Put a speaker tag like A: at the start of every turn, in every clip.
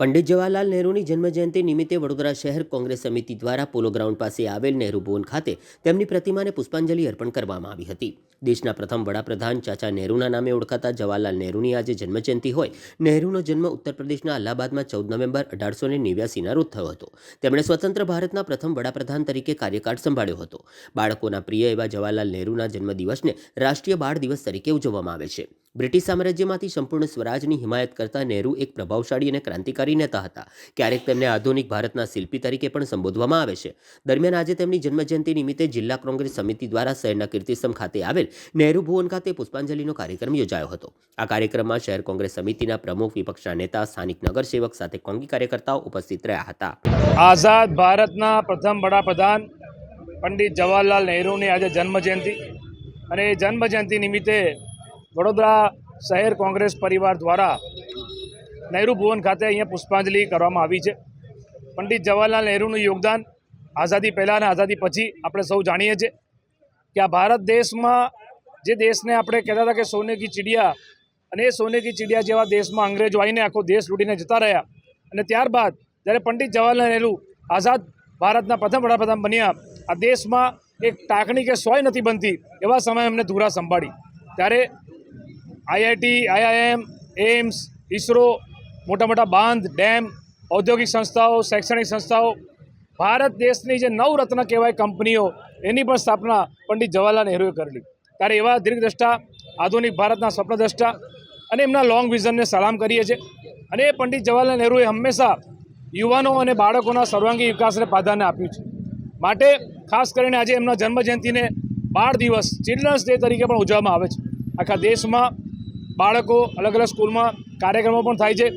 A: પંડિત જવાહરલાલ નહેરુની જન્મજયંતિ નિમિત્તે વડોદરા શહેર કોંગ્રેસ સમિતિ દ્વારા પોલો ગ્રાઉન્ડ પાસે આવેલ નહેરુ ભવન ખાતે તેમની પ્રતિમાને પુષ્પાંજલિ અર્પણ કરવામાં આવી હતી. દેશના પ્રથમ વડાપ્રધાન ચાચા નહેરુના નામે ઓળખાતા જવાહરલાલ નહેરુની આજે જન્મજયંતિ હોય. નહેરુનો જન્મ ઉત્તર પ્રદેશના અલ્હાબાદમાં ચૌદ નવેમ્બર અઢારસો ને નેવ્યાસીના રોજ થયો હતો. તેમણે સ્વતંત્ર ભારતના પ્રથમ વડાપ્રધાન તરીકે કાર્યકાળ સંભાળ્યો હતો. બાળકોના પ્રિય એવા જવાહરલાલ નહેરુના જન્મદિવસને રાષ્ટ્રીય બાળ દિવસ તરીકે ઉજવવામાં આવે છે. બ્રિટિશ સામ્રાજ્યમાંથી સંપૂર્ણ સ્વરાજની હિમાયત કરતા નહેરુ એક પ્રભાવશાળી અને ક્રાંતિકારી નેતા હતા. ક્યારેક તેમને આધુનિક ભારતના શિલ્પી તરીકે પણ સંબોધવામાં આવે છે. દરમિયાન આજે તેમની જન્મજયંતિ નિમિત્તે જિલ્લા કોંગ્રેસ સમિતિ દ્વારા શહેરના કીર્તિસ્તંભ ખાતે આવેલ નહેરુ ભુવન ખાતે પુષ્પાંજલિનો કાર્યક્રમ યોજાયો હતો. આ કાર્યક્રમમાં શહેર કોંગ્રેસ સમિતિના પ્રમુખ વિપક્ષના નેતા, સ્થાનિક નગરસેવક સાથે કોંગી કાર્યકર્તાઓ ઉપસ્થિત રહ્યા હતા.
B: આઝાદ ભારતના પ્રથમ વડાપ્રધાન પંડિત જવાહરલાલ નહેરુની આજે જન્મજયંતિ અને જન્મજયંતિ નિમિત્તે વડોદરા શહેર કોંગ્રેસ પરિવાર દ્વારા નહેરુ ભુવન ખાતે અહીંયા પુષ્પાંજલિ કરવામાં આવી છે. પંડિત જવાહરલાલ નહેરુનું યોગદાન આઝાદી પહેલાં અને આઝાદી પછી આપણે સૌ જાણીએ છીએ કે આ ભારત દેશમાં જે દેશને આપણે કહેતા હતા કે સોને કી ચિડિયા અને એ સોને કી ચિડિયા જેવા દેશમાં અંગ્રેજો આવીને આખો દેશ લૂંટીને જતા રહ્યા અને ત્યારબાદ જ્યારે પંડિત જવાહરલાલ નહેરુ આઝાદ ભારતના પ્રથમ વડાપ્રધાન બન્યા, આ દેશમાં એક ટાંકણી કે સોય નથી બનતી એવા સમયે એમને ધુરા સંભાળી. ત્યારે આઈઆઈટી, આઈઆઈએમ એમ્સ ઇસરો મોટા મોટા બાંધ, ડેમ, ઔદ્યોગિક સંસ્થાઓ, શૈક્ષણિક સંસ્થાઓ, ભારત દેશની જે નવરત્ન કહેવાય કંપનીઓ, એની પણ સ્થાપના પંડિત જવાહરલાલ નહેરુએ કરેલી. ત્યારે એવા દીર્ઘદ્રષ્ટા, આધુનિક ભારતના સ્વપ્નદ્રષ્ટા અને એમના લોંગ વિઝનને સલામ કરીએ છીએ. અને એ પંડિત જવાહરલાલ નહેરુએ હંમેશા યુવાનો અને બાળકોના સર્વાંગી વિકાસને પ્રાધાન્ય આપ્યું છે. માટે ખાસ કરીને આજે એમના જન્મજયંતિને બાળ દિવસ, ચિલ્ડ્રન્સ ડે તરીકે પણ ઉજવવામાં આવે છે. આખા દેશમાં બાળકો અલગ અલગ સ્કૂલમાં કાર્યક્રમો પણ થાય છે.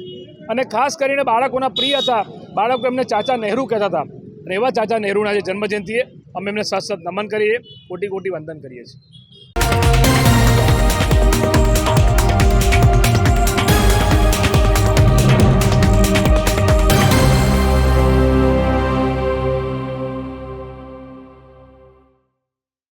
B: અને ખાસ કરીને બાળકોના પ્રિય હતા. બાળકો એમને ચાચા નહેરુ કહેતા હતા. અને એવા ચાચા નહેરુના આજે જન્મજયંતિએ અમે એમને સત સત નમન કરીએ. કોટી કોટી વંદન કરીએ છીએ.